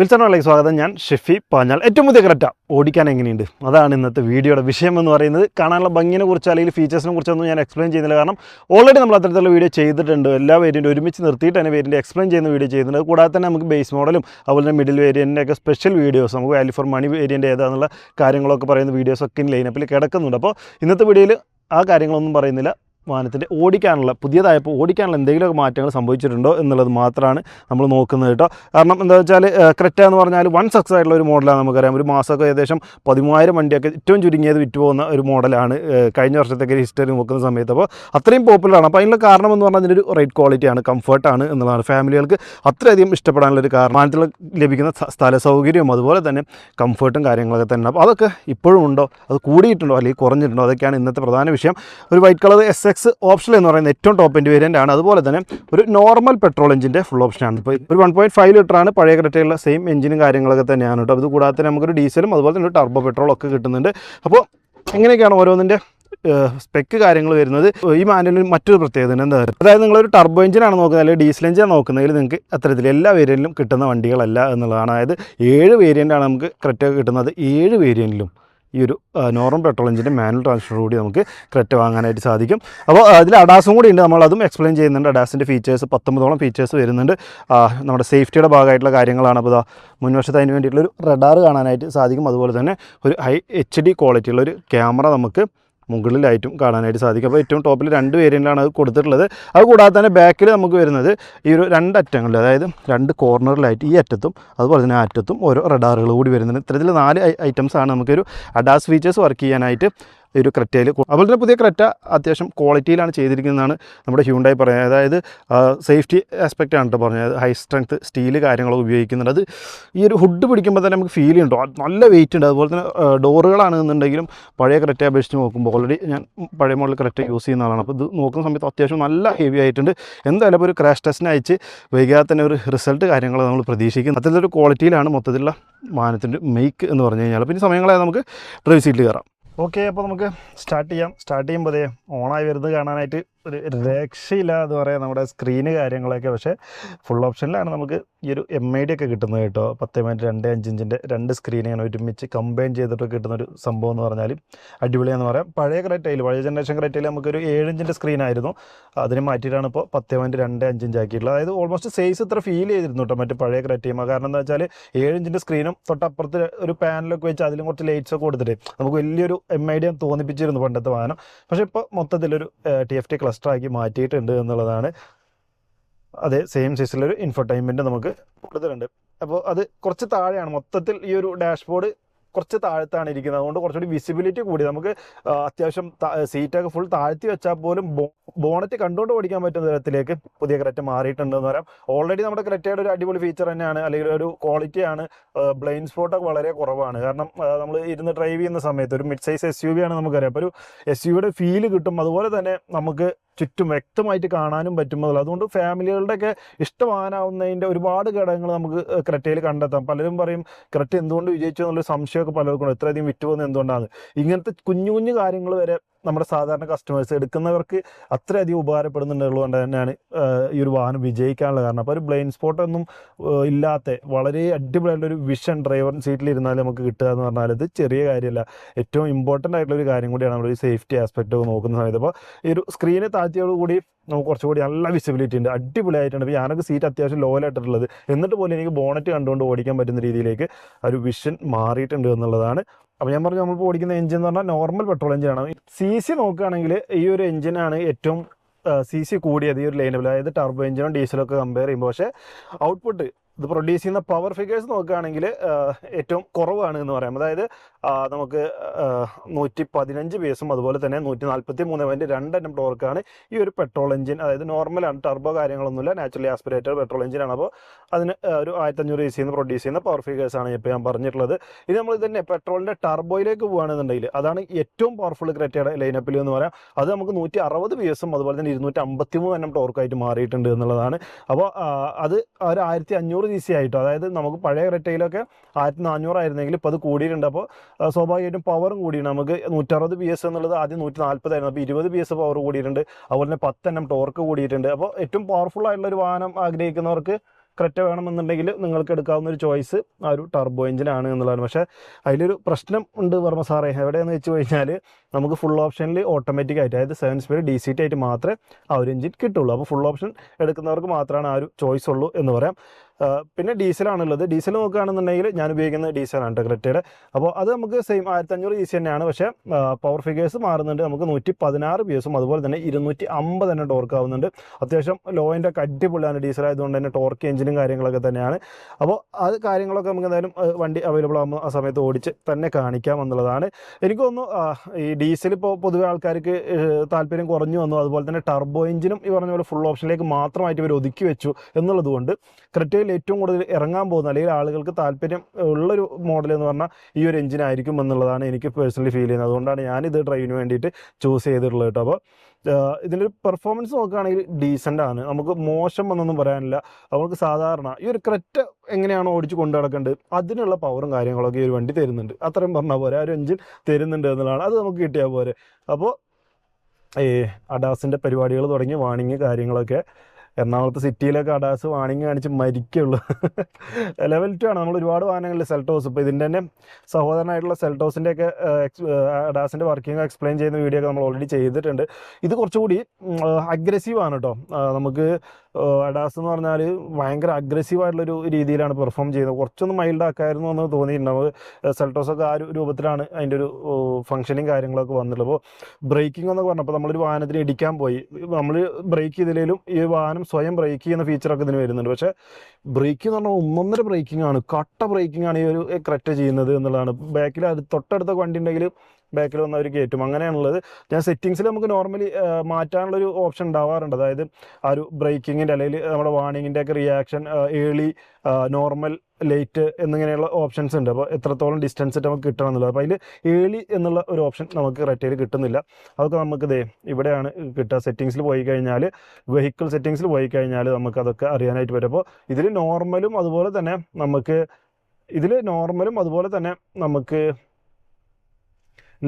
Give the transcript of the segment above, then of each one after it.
വിൽസണിലേക്ക് സ്വാഗതം. ഞാൻ ഷെഫി പാഞ്ഞാൽ. ഏറ്റവും പുതിയ ക്രെറ്റ ഓടിക്കാൻ എങ്ങനെയുണ്ട്? അതാണ് ഇന്നത്തെ വീഡിയോയുടെ വിഷയം എന്ന് പറയുന്നത്. കാണാനുള്ള ഭംഗിനെ കുറിച്ച് അല്ലെങ്കിൽ ഫീച്ചേഴ്സിനെ കുറിച്ചൊന്നും ഞാൻ എക്സ്പ്ലെയിൻ ചെയ്യുന്നില്ല. കാരണം ഓൾറെഡി നമ്മൾ അത്തരത്തിലുള്ള വീഡിയോ ചെയ്തിട്ടുണ്ട്. എല്ലാ വേരിയന്റ് ഒരുമിച്ച് നിർത്തിയിട്ട് തന്നെ വേരിയന്റ് എക്സ്പ്ലെയിൻ ചെയ്യുന്ന വീഡിയോ ചെയ്യുന്നുണ്ട്. കൂടാതെ തന്നെ നമുക്ക് ബേസ് മോഡലും അതുപോലെ തന്നെ മിഡിൽ ഒക്കെ സ്പെഷ്യൽ വീഡിയോസ് നമുക്ക് വാല്യൂ ഫോർ മണി വേരിയന്റ് ഏതാണെന്നുള്ള കാര്യങ്ങളൊക്കെ പറയുന്ന വീഡിയോസൊക്കെ ലൈനപ്പിൽ കിടക്കുന്നുണ്ട്. അപ്പോൾ ഇന്നത്തെ വീഡിയോയിൽ ആ കാര്യങ്ങളൊന്നും പറയുന്നില്ല. വാഹനത്തിന്റെ ഓടിക്കാനുള്ള പുതിയതായപ്പോൾ ഓടിക്കാനുള്ള എന്തെങ്കിലുമൊക്കെ മാറ്റങ്ങൾ സംഭവിച്ചിട്ടുണ്ടോ എന്നുള്ളത് മാത്രമാണ് നമ്മൾ നോക്കുന്നത് കേട്ടോ. കാരണം എന്താ വെച്ചാൽ ക്രെറ്റ എന്ന് പറഞ്ഞാൽ വൺ സക്സസ് ആയിട്ടുള്ള ഒരു മോഡലാണ് നമുക്കറിയാം. ഒരു മാസമൊക്കെ ഏകദേശം പതിമൂവായിരം വണ്ടിയൊക്കെ ഏറ്റവും ചുരുങ്ങിയത് വിറ്റ് പോകുന്ന ഒരു മോഡലാണ് കഴിഞ്ഞ വർഷത്തേക്ക് ഹിസ്റ്ററി നോക്കുന്ന സമയത്ത്. അപ്പോൾ അത്രയും പോപ്പുലറാണ്. അപ്പോൾ അതിനുള്ള കാരണം എന്ന് പറഞ്ഞാൽ അതിന്റെ ഒരു റേറ്റ് ക്വാളിറ്റിയാണ് കംഫർട്ടാണ് എന്നുള്ളതാണ്. ഫാമിലികൾക്ക് അത്രയധികം ഇഷ്ടപ്പെടാനുള്ള ഒരു കാരണം. വാഹനത്തിൽ ലഭിക്കുന്ന സ്ഥ- സ്ഥല സൗകര്യവും അതുപോലെ തന്നെ കംഫർട്ടും കാര്യങ്ങളൊക്കെ തന്നെ. അപ്പോൾ അതൊക്കെ ഇപ്പോഴും ഉണ്ടോ? അത് കൂടിയിട്ടുണ്ടോ? അല്ലെങ്കിൽ കുറഞ്ഞിട്ടുണ്ടോ? അതൊക്കെയാണ് ഇന്നത്തെ പ്രധാന വിഷയം. ഒരു white colour S X option എന്ന് പറയുന്ന ഏറ്റവും ടോപ്പ് എൻഡ് വേരിയന്റ് ആണ്. അതുപോലെ തന്നെ ഒരു നോർമൽ പെട്രോൾ എഞ്ചിന്റെ ഫുൾ ഓപ്ഷനാണ് ഇപ്പോൾ ഒരു വൺ പോയിന്റ് ഫൈവ് ലിറ്ററാണ് പഴയ ക്രെറ്റയിലുള്ള സെയിം എഞ്ചിനും കാര്യങ്ങളൊക്കെ തന്നെയാണ് കേട്ടോ. അത് കൂടാതെ തന്നെ നമുക്കൊരു ഡീസലും അതുപോലെ തന്നെ ഒരു ടർബോ പെട്രോൾ ഒക്കെ കിട്ടുന്നുണ്ട്. അപ്പോൾ എങ്ങനെയൊക്കെയാണ് ഓരോന്നിന്റെ സ്പെക്ക് കാര്യങ്ങൾ വരുന്നത്? ഈ മാനുവലിന് മറ്റൊരു പ്രത്യേകത എന്താ അതായത് നിങ്ങളൊരു ടർബോ എഞ്ചിനാണ് നോക്കുന്നത് അല്ലെങ്കിൽ ഡീസൽ എഞ്ചിനാണ് നോക്കുന്നതിൽ നിങ്ങൾക്ക് അത്തരത്തിൽ എല്ലാ വേരിയന്റിലും കിട്ടുന്ന വണ്ടികളല്ല എന്നുള്ളതാണ്. അതായത് ഏഴ് വേരിയന്റാണ് നമുക്ക് ക്രെറ്റ കിട്ടുന്നത്. ഏഴ് വേരിയന്റിലും ഈ ഒരു നോർമൽ പെട്രോൾ എഞ്ചിന്റെ മാനുവൽ ട്രാൻസ്മിഷൻ കൂടി നമുക്ക് ക്രെറ്റ വാങ്ങാനായിട്ട് സാധിക്കും. അപ്പോൾ അതിൽ അഡാസും കൂടി ഉണ്ട്. നമ്മളതും എക്സ്പ്ലെയിൻ ചെയ്യുന്നുണ്ട്. അഡാസിന്റെ ഫീച്ചേഴ്സ് പത്തൊമ്പതോളം ഫീച്ചേഴ്സ് വരുന്നുണ്ട്. നമ്മുടെ സേഫ്റ്റിയുടെ ഭാഗമായിട്ടുള്ള കാര്യങ്ങളാണ്. അപ്പോൾ മുൻവശത്ത് അതിന് വേണ്ടിയിട്ടുള്ളൊരു റഡാർ കാണാനായിട്ട് സാധിക്കും. അതുപോലെ തന്നെ ഒരു ഹൈ എച്ച് ഡി ക്വാളിറ്റിയുള്ള ഒരു ക്യാമറ നമുക്ക് മുകളിലായിട്ടും കാണാനായിട്ട് സാധിക്കും. അപ്പോൾ ഏറ്റവും ടോപ്പിൽ രണ്ട് വേരിയന്റാണ് അത് കൊടുത്തിട്ടുള്ളത്. അത് കൂടാതെ തന്നെ ബാക്കിൽ നമുക്ക് വരുന്നത് ഈ ഒരു രണ്ട് അറ്റങ്ങളിൽ അതായത് രണ്ട് കോർണറിലായിട്ട് ഈ അറ്റത്തും അതുപോലെ തന്നെ അറ്റത്തും ഓരോ റഡാറുകൾ കൂടി വരുന്നുണ്ട്. ഇത്തരത്തിൽ നാല് ഐറ്റംസാണ് നമുക്കൊരു അഡാസ് ഫീച്ചേഴ്സ് വർക്ക് ചെയ്യാനായിട്ട് ഒരു ക്രെറ്റയിൽ അതുപോലെ തന്നെ പുതിയ ക്രെറ്റ അത്യാവശ്യം ക്വാളിറ്റിയിലാണ് ചെയ്തിരിക്കുന്നതാണ് നമ്മുടെ ഹ്യൂണ്ടായി പറയുന്നത്. അതായത് സേഫ്റ്റി ആസ്പെക്റ്റ് ആണ് കേട്ടോ പറഞ്ഞത്. ഹൈ സ്ട്രെങ്ത് സ്റ്റീൽ കാര്യങ്ങളൊക്കെ ഉപയോഗിക്കുന്നുണ്ട്. അത് ഈ ഒരു ഹുഡ് പിടിക്കുമ്പോൾ തന്നെ നമുക്ക് ഫീൽ ഉണ്ടോ? നല്ല വെയിറ്റ് ഉണ്ട്. അതുപോലെ തന്നെ ഡോറുകളാണെന്നുണ്ടെങ്കിലും പഴയ ക്രെറ്റ അപേക്ഷിച്ച് നോക്കുമ്പോൾ ഓൾറെഡി ഞാൻ പഴയ മോഡൽ ക്രെറ്റ യൂസ് ചെയ്യുന്ന ആളാണ്. അപ്പോൾ ഇത് നോക്കുന്ന സമയത്ത് അത്യാവശ്യം നല്ല ഹെവി ആയിട്ടുണ്ട്. എന്തായാലും ഇപ്പോൾ ഒരു ക്രാഷ് ടെസ്റ്റിന് അയച്ച് വൈകാതെ തന്നെ ഒരു റിസൾട്ട് കാര്യങ്ങൾ നമ്മൾ പ്രതീക്ഷിക്കുന്നു. അത്തരത്തിലൊരു ക്വാളിറ്റിയിലാണ് മൊത്തത്തിലുള്ള വാഹനത്തിന്റെ മെയ്ക്ക് എന്ന് പറഞ്ഞു കഴിഞ്ഞാൽ പിന്നെ സമയങ്ങളായി നമുക്ക് ഡ്രൈവ് സീറ്റിൽ കയറാം. ഓക്കെ അപ്പോൾ നമുക്ക് സ്റ്റാർട്ട് ചെയ്യാം. സ്റ്റാർട്ട് ചെയ്യുമ്പോൾ അതേ ഓണായി വരുന്നത് കാണാനായിട്ട് ഒരു എന്ന് പറയാം നമ്മുടെ സ്ക്രീന് കാര്യങ്ങളൊക്കെ. പക്ഷേ ഫുൾ ഓപ്ഷനിലാണ് നമുക്ക് ഈ ഒരു എം ഐ ഡി ഒക്കെ കിട്ടുന്നത് കേട്ടോ. പത്ത് പോയിന്റ് രണ്ട് അഞ്ച് ഇഞ്ചിന്റെ രണ്ട് സ്ക്രീൻ ഇങ്ങനെ ഒരുമിച്ച് കമ്പൈൻ ചെയ്തിട്ട് കിട്ടുന്ന ഒരു സംഭവം എന്ന് പറഞ്ഞാൽ അടിപൊളിയാന്ന് പറയാം. പഴയ ക്രൈറ്റയിൽ പഴയ ജനറേഷൻ ക്രൈറ്റയിൽ നമുക്കൊരു ഏഴ് സ്ക്രീൻ ആയിരുന്നു. അതിന് മാറ്റിയിട്ടാണ് ഇപ്പോൾ പത്ത് പോയിന്റ് രണ്ട് അഞ്ച് ഇഞ്ച് ആക്കിയിട്ടുള്ളത്. അതായത് ഓൾമോസ്റ്റ് സൈസ് ഇത്ര ഫീൽ ചെയ്തിരുന്നു കേട്ടോ മറ്റേ പഴയ ക്രൈറ്റീമ കാരണം എന്താ വെച്ചാൽ ഏഴ് സ്ക്രീനും തൊട്ടപ്പുറത്ത് ഒരു പാനലൊക്കെ വെച്ച് അതിലും കുറച്ച് ലൈറ്റ്സ് ഒക്കെ കൊടുത്തിട്ട് നമുക്ക് വലിയൊരു എം ഐ ഡി തോന്നിപ്പിച്ചിരുന്നു പണ്ടത്തെ വാഹനം. പക്ഷേ ഇപ്പോൾ മൊത്തത്തിലൊരു ടി എഫ് ടി ക്ലസ്റ്റർ ആക്കി മാറ്റിയിട്ടുണ്ട് എന്നുള്ളതാണ്. അതേ സെയിം സൈസിലൊരു ഇൻഫർടൈൻമെന്റ് നമുക്ക് കൊടുത്തിട്ടുണ്ട്. അപ്പോൾ അത് കുറച്ച് താഴെയാണ്. മൊത്തത്തിൽ ഈ ഒരു ഡാഷ്ബോർഡ് കുറച്ച് താഴത്താണ് ഇരിക്കുന്നത്. അതുകൊണ്ട് കുറച്ചുകൂടി വിസിബിലിറ്റി കൂടി. നമുക്ക് അത്യാവശ്യം സീറ്റൊക്കെ ഫുൾ താഴ്ത്തി വെച്ചാൽ പോലും ബോണറ്റ് കണ്ടുകൊണ്ട് ഓടിക്കാൻ പറ്റുന്ന തരത്തിലേക്ക് പുതിയ ക്രെറ്റ മാറിയിട്ടുണ്ടെന്ന് പറയാം. ഓൾറെഡി നമ്മുടെ ക്രെറ്റയുടെ ഒരു അടിപൊളി ഫീച്ചർ തന്നെയാണ്. അല്ലെങ്കിൽ ഒരു ക്വാളിറ്റിയാണ് ബ്ലൈൻഡ് സ്പോട്ടൊക്കെ വളരെ കുറവാണ്. കാരണം നമ്മൾ ഇരുന്ന് ഡ്രൈവ് ചെയ്യുന്ന സമയത്ത് ഒരു mid size S U V ആണ് നമുക്കറിയാം. അപ്പോൾ ഒരു എസ് യുടെ ഫീൽ കിട്ടും. അതുപോലെ തന്നെ നമുക്ക് ചുറ്റും വ്യക്തമായിട്ട് കാണാനും പറ്റുമ്പോൾ അതുകൊണ്ട് ഫാമിലികളുടെയൊക്കെ ഇഷ്ടമാനാവുന്നതിന്റെ ഒരുപാട് ഘടകങ്ങൾ നമുക്ക് ക്രെറ്റയിൽ കണ്ടെത്താം. പലരും പറയും ക്രെറ്റ എന്തുകൊണ്ട് വിജയിച്ചു? എന്നുള്ളൊരു സംശയമൊക്കെ പലർക്കും ഇത്രയധികം വിറ്റ് പോകുന്നത് എന്തുകൊണ്ടാണ് ഇങ്ങനത്തെ കുഞ്ഞു കുഞ്ഞു കാര്യങ്ങൾ വരെ നമ്മുടെ സാധാരണ കസ്റ്റമേഴ്സ് എടുക്കുന്നവർക്ക് അത്രയധികം ഉപകാരപ്പെടുന്നുണ്ടുള്ളത് തന്നെയാണ് ഈ ഒരു വാഹനം വിജയിക്കാനുള്ള കാരണം. അപ്പോൾ ഒരു ബ്ലൈൻ സ്പോട്ട് ഒന്നും ആഹ് ഇല്ലാത്ത വളരെ അടിപൊളിയായിട്ടുള്ള ഒരു വിഷൻ ഡ്രൈവർ സീറ്റിൽ ഇരുന്നാൽ നമുക്ക് കിട്ടുക എന്ന് പറഞ്ഞാൽ ഇത് ചെറിയ കാര്യമല്ല. ഏറ്റവും ഇമ്പോർട്ടന്റ് ആയിട്ടുള്ള ഒരു കാര്യം കൂടിയാണ് നമ്മൾ ഈ സേഫ്റ്റി ആസ്പെക്റ്റ് ഒക്കെ നോക്കുന്ന സമയത്ത്. അപ്പോൾ ഈ ഒരു സ്ക്രീന് താഴ്ത്തിയോടുകൂടി നമുക്ക് കുറച്ചുകൂടി നല്ല വിസിബിലിറ്റി ഉണ്ട്. അടിപൊളിയായിട്ടുണ്ട്. അപ്പോൾ ഞാനൊക്കെ സീറ്റ് അത്യാവശ്യം ലോ ആയിട്ടുള്ളത് എന്നിട്ട് പോലും എനിക്ക് ബോണറ്റ് കണ്ടുകൊണ്ട് ഓടിക്കാൻ പറ്റുന്ന രീതിയിലേക്ക് ഒരു വിഷൻ മാറിയിട്ടുണ്ട് എന്നുള്ളതാണ് അപ്പോൾ ഞാൻ പറഞ്ഞു നമ്മൾ ഓടിക്കുന്ന എഞ്ചിൻ എന്ന് പറഞ്ഞാൽ നോർമൽ പെട്രോൾ എഞ്ചിനാണ് സി സി നോക്കുകയാണെങ്കിൽ ഈ ഒരു എഞ്ചിനാണ് ഏറ്റവും സി സി കൂടിയത് ഈ ഒരു ലൈനബിൾ അതായത് ടർബോ എഞ്ചിനും ഡീസലും ഒക്കെ കമ്പയർ ചെയ്യുമ്പോൾ. പക്ഷേ ഔട്ട്പുട്ട് ഇത് പ്രൊഡ്യൂസ് ചെയ്യുന്ന പവർ ഫിഗേഴ്സ് നോക്കുകയാണെങ്കിൽ ഏറ്റവും കുറവാണ് എന്ന് പറയാം. അതായത് നമുക്ക് നൂറ്റി പതിനഞ്ച് പേസും അതുപോലെ തന്നെ നൂറ്റി നാൽപ്പത്തി മൂന്ന് പോയിന്റ് രണ്ടെണ്ണം ടോർക്കാണ് ഈ ഒരു പെട്രോൾ എഞ്ചിൻ അതായത് നോർമലാണ് ടർബോ കാര്യങ്ങളൊന്നുമില്ല നാച്ചുറലി ആസ്പിറേറ്റഡ് പെട്രോൾ എഞ്ചിനാണ് അപ്പോൾ അതിന് ഒരു ആയിരത്തഞ്ഞൂറ് എ സിന്ന് പ്രൊഡ്യൂസ് ചെയ്യുന്ന പവർ ഫിഗേഴ്സ് ആണ് ഇപ്പോൾ ഞാൻ പറഞ്ഞിട്ടുള്ളത്. ഇത് നമ്മൾ തന്നെ പെട്രോളിന്റെ ടർബോയിലേക്ക് പോകുകയാണെന്നുണ്ടെങ്കിൽ അതാണ് ഏറ്റവും പവർഫുൾ ക്രെറ്റയുടെ ലൈനപ്പിൽ എന്ന് പറയാം. അത് നമുക്ക് നൂറ്റി അറുപത് പേസും അതുപോലെ തന്നെ ഇരുന്നൂറ്റി അമ്പത്തി മൂന്ന് എണ്ണം ടോർക്കായിട്ട് മാറിയിട്ടുണ്ട് എന്നുള്ളതാണ്. അപ്പോൾ അത് ഒരു ആയിരത്തി അഞ്ഞൂറ് സി സി ആയിട്ടോ അതായത് നമുക്ക് പഴയ ക്രെറ്റയിലൊക്കെ ആയിരത്തി നാനൂറായിരുന്നെങ്കിൽ ഇപ്പോൾ അത് കൂടിയിട്ടുണ്ട്. അപ്പോൾ സ്വാഭാവികമായിട്ടും പവറും കൂടിയാണ് നമുക്ക് നൂറ്ററുപത് ബി എസ് എന്നുള്ളത് ആദ്യം നൂറ്റി നാൽപ്പതായിരുന്നു അപ്പോൾ ഇരുപത് ബി എസ് പവർ കൂടിയിട്ടുണ്ട്. അതുപോലെ തന്നെ പത്തെണ്ണം ടോർക്ക് കൂടിയിട്ടുണ്ട്. അപ്പോൾ ഏറ്റവും പവർഫുൾ ആയിട്ടുള്ള ഒരു വാഹനം ആഗ്രഹിക്കുന്നവർക്ക് ക്രെറ്റ വേണമെന്നുണ്ടെങ്കിൽ നിങ്ങൾക്ക് എടുക്കാവുന്ന ഒരു ചോയ്സ് ആ ഒരു ടർബോ എഞ്ചിനാണ് എന്നുള്ളതാണ്. പക്ഷേ അതിലൊരു പ്രശ്നം ഉണ്ട് വർമ്മ സാറേ. എവിടെയെന്ന് വെച്ച് കഴിഞ്ഞാൽ നമുക്ക് ഫുൾ ഓപ്ഷനിൽ ഓട്ടോമാറ്റിക് ആയിട്ട് അതായത് seven speed D C T ആയിട്ട് മാത്രമേ ആ ഒരു എഞ്ചിൻ കിട്ടുള്ളൂ. അപ്പോൾ ഫുൾ ഓപ്ഷൻ എടുക്കുന്നവർക്ക് മാത്രമാണ് ആ ഒരു ചോയ്സ് ഉള്ളൂ എന്ന് പറയാം. പിന്നെ ഡീസലാണുള്ളത്. ഡീസൽ നോക്കുകയാണെന്നുണ്ടെങ്കിൽ ഞാൻ ഉപയോഗിക്കുന്ന ഡീസലാണ് കേട്ടോ അപ്പോൾ അത് നമുക്ക് സെയിം ആയിരത്തി അഞ്ഞൂറ് ഇ സി തന്നെയാണ്. പക്ഷേ പവർ ഫിഗേഴ്സ് മാറുന്നുണ്ട്. നമുക്ക് നൂറ്റി പതിനാറ് പി എസും അതുപോലെ തന്നെ ഇരുന്നൂറ്റി അമ്പത് തന്നെ ടോർക്ക് ആവുന്നുണ്ട്. അത്യാവശ്യം ലോയിന്റെ ഒക്കെ അടിപൊളിയാണ് ഡീസൽ ആയതുകൊണ്ട് തന്നെ ടോർക്ക് എഞ്ചിനും കാര്യങ്ങളൊക്കെ തന്നെയാണ്. അപ്പോൾ അത് കാര്യങ്ങളൊക്കെ നമുക്ക് എന്തായാലും വണ്ടി അവൈലബിൾ ആകുമ്പോൾ ആ സമയത്ത് ഓടിച്ച് തന്നെ കാണിക്കാം എന്നുള്ളതാണ്. എനിക്ക് ഈ ഡീസൽ ഇപ്പോൾ പൊതുവെ ആൾക്കാർക്ക് താല്പര്യം കുറഞ്ഞു വന്നു. അതുപോലെ തന്നെ ടർബോ എഞ്ചിനും ഈ പറഞ്ഞ പോലെ ഫുൾ ഓപ്ഷനിലേക്ക് മാത്രമായിട്ട് ഇവർ ഒതുക്കി വെച്ചു എന്നുള്ളത് കൊണ്ട് ക്രെറ്റയിൽ ഏറ്റവും കൂടുതൽ ഇറങ്ങാൻ പോകുന്ന അല്ലെങ്കിൽ ആളുകൾക്ക് താല്പര്യം ഉള്ളൊരു മോഡൽ എന്ന് പറഞ്ഞാൽ ഈ ഒരു എഞ്ചിൻ ആയിരിക്കും എന്നുള്ളതാണ് എനിക്ക് പേഴ്സണലി ഫീൽ ചെയ്യുന്നത്. അതുകൊണ്ടാണ് ഞാൻ ഇത് ഡ്രൈവിന് വേണ്ടിയിട്ട് ചൂസ് ചെയ്തിട്ടുള്ളത് കേട്ടോ. അപ്പോൾ ഇതിന്റെ പെർഫോമൻസ് നോക്കുകയാണെങ്കിൽ ഡീസന്റ് ആണ്. നമുക്ക് മോശം എന്നൊന്നും പറയാനില്ല. നമുക്ക് സാധാരണ ഈ ഒരു ക്രെറ്റ എങ്ങനെയാണ് ഓടിച്ച് കൊണ്ടു നടക്കേണ്ടത്? അതിനുള്ള പവറും കാര്യങ്ങളൊക്കെ ഈ ഒരു വണ്ടി തരുന്നുണ്ട്. അത്രയും പറഞ്ഞാൽ പോരെ. ആ ഒരു എഞ്ചിൻ തരുന്നുണ്ട് എന്നുള്ളതാണ്. അത് നമുക്ക് കിട്ടിയാൽ പോരെ. അപ്പോൾ ഈ അഡാസിന്റെ പരിപാടികൾ തുടങ്ങി വാണിങ് കാര്യങ്ങളൊക്കെ എറണാകുളത്ത് സിറ്റിയിലൊക്കെ അഡാസ് വാണിങ് കാണിച്ച് മരിക്കുള്ളൂ. ലെവൽ ടു ആണ്. നമ്മൾ ഒരുപാട് വാഹനങ്ങളിൽ സെൽട്ടോസ്. ഇപ്പോൾ ഇതിന്റെ തന്നെ സഹോദരനായിട്ടുള്ള സെൽട്ടോസിന്റെ ഒക്കെ അഡാസിന്റെ വർക്കിംഗ് എക്സ്പ്ലെയിൻ ചെയ്യുന്ന വീഡിയോ ഒക്കെ നമ്മൾ ഓൾറെഡി ചെയ്തിട്ടുണ്ട്. ഇത് കുറച്ചുകൂടി അഗ്രസീവ് ആണ് കേട്ടോ നമുക്ക് അഡാസ് എന്ന് പറഞ്ഞാൽ ഭയങ്കര അഗ്രസീവ് ആയിട്ടുള്ളൊരു രീതിയിലാണ് പെർഫോം ചെയ്യുന്നത് കുറച്ചൊന്ന് മൈൽഡ് ആക്കായിരുന്നു എന്ന് തോന്നിയിട്ടുണ്ടാവും സെൽട്ടോസ് ഒക്കെ ആ ഒരു രൂപത്തിലാണ് അതിന്റെ ഒരു ഫംഗ്ഷനും കാര്യങ്ങളൊക്കെ വന്നിട്ടുള്ളത്. അപ്പോൾ ബ്രേക്കിംഗ് എന്നൊക്കെ പറഞ്ഞപ്പോൾ നമ്മളൊരു വാഹനത്തിന് ഇടിക്കാൻ പോയി. നമ്മൾ ബ്രേക്ക് ചെയ്തില്ലെങ്കിലും ഈ വാഹനം സ്വയം ബ്രേക്ക് ചെയ്യുന്ന ഫീച്ചറൊക്കെ ഇതിന് വരുന്നുണ്ട്. പക്ഷേ ബ്രേക്ക് എന്ന് പറഞ്ഞാൽ ഒന്നൊന്നര ബ്രേക്കിംഗ് ആണ്. കട്ട ബ്രേക്കിംഗ് ആണ് ഈ ഒരു ക്രെറ്റ ചെയ്യുന്നത് എന്നുള്ളതാണ്. ബാക്കിൽ അത് തൊട്ടടുത്ത വണ്ടി ഉണ്ടെങ്കിൽ ബാക്കിൽ വന്ന് അവർ കയറ്റും അങ്ങനെയാണുള്ളത്. ഞാൻ സെറ്റിങ്സിൽ നമുക്ക് നോർമലി മാറ്റാനുള്ളൊരു ഓപ്ഷൻ ഉണ്ടാവാറുണ്ട്. അതായത് ആ ഒരു ബ്രേക്കിങ്ങിന്റെ അല്ലെങ്കിൽ നമ്മുടെ വാണിങ്ങിന്റെ ഒക്കെ റിയാക്ഷൻ ഏളി നോർമൽ ലേറ്റ് എന്നിങ്ങനെയുള്ള ഓപ്ഷൻസ് ഉണ്ട്. അപ്പോൾ എത്രത്തോളം ഡിസ്റ്റൻസ് നമുക്ക് കിട്ടണം എന്നുള്ളത്. അപ്പോൾ അതിൽ ഏളി എന്നുള്ള ഒരു ഓപ്ഷൻ നമുക്ക് റെറ്റയിൽ കിട്ടുന്നില്ല. അതൊക്കെ നമുക്ക് ദേ ഇവിടെയാണ് കിട്ടുക. സെറ്റിങ്സിൽ പോയി കഴിഞ്ഞാൽ വെഹിക്കിൾ സെറ്റിങ്സിൽ പോയി കഴിഞ്ഞാൽ നമുക്ക് അതൊക്കെ അറിയാനായിട്ട് പറ്റും. അപ്പോൾ ഇതിൽ നോർമലും അതുപോലെ തന്നെ നമുക്ക് ഇതിൽ നോർമലും അതുപോലെ തന്നെ നമുക്ക്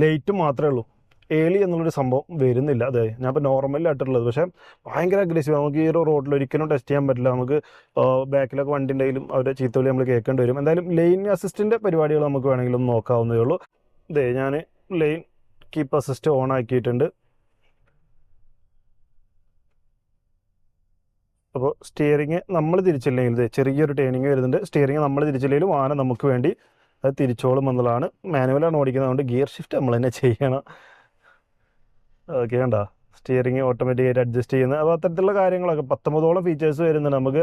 ലേറ്റും മാത്രമേ ഉള്ളൂ. ഏലി എന്നുള്ളൊരു സംഭവം വരുന്നില്ല. അതെ ഞാൻ ഇപ്പോൾ നോർമലിലായിട്ടുള്ളത് പക്ഷേ ഭയങ്കര അഗ്രസീവ് നമുക്ക് ഈ ഒരു റോഡിൽ ഒരിക്കലും ടെസ്റ്റ് ചെയ്യാൻ പറ്റില്ല. നമുക്ക് ബാക്കിലൊക്കെ വണ്ടി ഉണ്ടെങ്കിലും അവരെ ചീത്തവിളി നമ്മൾ കേൾക്കേണ്ടി വരും. എന്തായാലും ലൈൻ അസിസ്റ്റിന്റെ പരിപാടികൾ നമുക്ക് വേണമെങ്കിലും നോക്കാവുന്നേ ഉള്ളൂ. ഇതേ ഞാൻ ലൈൻ കീപ്പ് അസിസ്റ്റ് ഓൺ ആക്കിയിട്ടുണ്ട്. അപ്പോൾ സ്റ്റിയറിങ് നമ്മൾ തിരിച്ചില്ലെങ്കിൽ ചെറിയൊരു ടേണിങ് വരുന്നുണ്ട്. സ്റ്റിയറിങ് നമ്മൾ തിരിച്ചില്ലെങ്കിലും വാഹനം നമുക്ക് വേണ്ടി അത് തിരിച്ചോളും എന്നുള്ളതാണ്. മാനുവലാണ് ഓടിക്കുന്നത്. അതുകൊണ്ട് ഗിയർ ഷിഫ്റ്റ് നമ്മൾ തന്നെ ചെയ്യണം. ഓക്കെ കണ്ട? സ്റ്റിയറിങ് ഓട്ടോമാറ്റിക്കായിട്ട് അഡ്ജസ്റ്റ് ചെയ്യുന്നത്. അപ്പോൾ അത്തരത്തിലുള്ള കാര്യങ്ങളൊക്കെ പത്തൊമ്പതോളം ഫീച്ചേഴ്സ് വരുന്നുണ്ട്. നമുക്ക്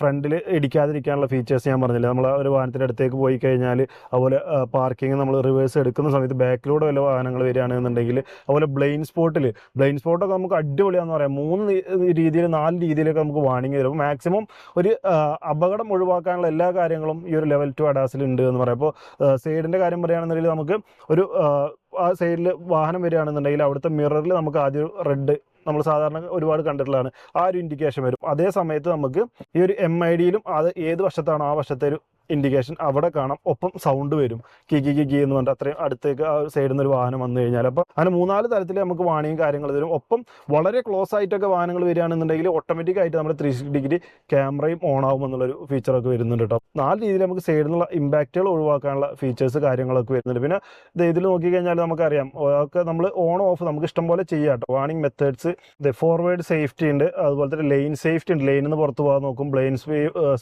ഫ്രണ്ടിൽ ഇടിക്കാതിരിക്കാനുള്ള ഫീച്ചേഴ്സ് ഞാൻ പറഞ്ഞില്ല. നമ്മൾ ഒരു വാഹനത്തിന്റെ അടുത്തേക്ക് പോയി കഴിഞ്ഞാൽ അതുപോലെ പാർക്കിംഗ് നമ്മൾ റിവേഴ്സ് എടുക്കുന്ന സമയത്ത് ബാക്കിലൂടെ വല്ല വാഹനങ്ങൾ വരികയാണെന്നുണ്ടെങ്കിൽ അതുപോലെ ബ്ലെയിൻ സ്പോട്ടിൽ ബ്ലെയിൻ സ്പോട്ടൊക്കെ നമുക്ക് അടിപൊളിയാണെന്ന് പറയാം. മൂന്ന് രീതിയിൽ നാല് രീതിയിലൊക്കെ നമുക്ക് വാണിംഗ് തരും. മാക്സിമം ഒരു അപകടം ഒഴിവാക്കാനുള്ള എല്ലാ കാര്യങ്ങളും ഈ ഒരു ലെവൽ ടു അഡാസിൽ ഉണ്ട് എന്ന് പറയാം. അപ്പോൾ സൈഡിന്റെ കാര്യം പറയുകയാണെന്നുണ്ടെങ്കിൽ നമുക്ക് ഒരു ആ, സൈഡിൽ വാഹനം വരികയാണെന്നുണ്ടെങ്കിൽ അവിടുത്തെ മിററിൽ നമുക്ക് ആദ്യം റെഡ് നമ്മൾ സാധാരണ ഒരുപാട് കണ്ടിട്ടുള്ളതാണ്. ആ ഒരു ഇൻഡിക്കേഷൻ വരും. അതേ സമയത്ത് നമുക്ക് ഈ ഒരു എം ഐ ഡിയിലും അത് ഏത് വശത്താണോ ആ വശത്തെ ഒരു ഇൻഡിക്കേഷൻ അവിടെ കാണാം. ഒപ്പം സൗണ്ട് വരും. കി കി കി കി എന്ന് പറഞ്ഞിട്ട് അത്രയും അടുത്തേക്ക് ആ സൈഡിൽ നിന്ന് ഒരു വാഹനം വന്നു കഴിഞ്ഞാൽ. അപ്പോൾ അങ്ങനെ മൂന്നാൽ തരത്തിൽ നമുക്ക് വാണിയും കാര്യങ്ങൾ തരും. ഒപ്പം വളരെ ക്ലോസ് ആയിട്ടൊക്കെ വാഹനങ്ങൾ വരികയാണെന്നുണ്ടെങ്കിൽ ഓട്ടോമാറ്റിക് ആയിട്ട് നമ്മുടെ ത്രീ ഡിഗ്രി ക്യാമറയും ഓൺ ആവും എന്നുള്ളൊരു ഫീച്ചറൊക്കെ വരുന്നുണ്ട് കേട്ടോ നാല് രീതിയിൽ നമുക്ക് സൈഡിൽ നിന്നുള്ള ഇമ്പാക്റ്റുകൾ ഒഴിവാക്കാനുള്ള ഫീച്ചേഴ്സ് കാര്യങ്ങളൊക്കെ വരുന്നുണ്ട്. പിന്നെ ഇത് ഇതിൽ നോക്കിക്കഴിഞ്ഞാൽ നമുക്കറിയാം. ഒക്കെ നമ്മൾ ഓൺ ഓഫ് നമുക്ക് ഇഷ്ടം പോലെ ചെയ്യാം കേട്ടോ വാണിംഗ് മെത്തേഡ്സ് ഫോർവേഡ് സേഫ്റ്റി ഉണ്ട്. അതുപോലെ തന്നെ ലെയിൻ സേഫ്റ്റി ഉണ്ട്. ലെയിനിൽ നിന്ന് പുറത്ത് പോകാൻ നോക്കും. Blind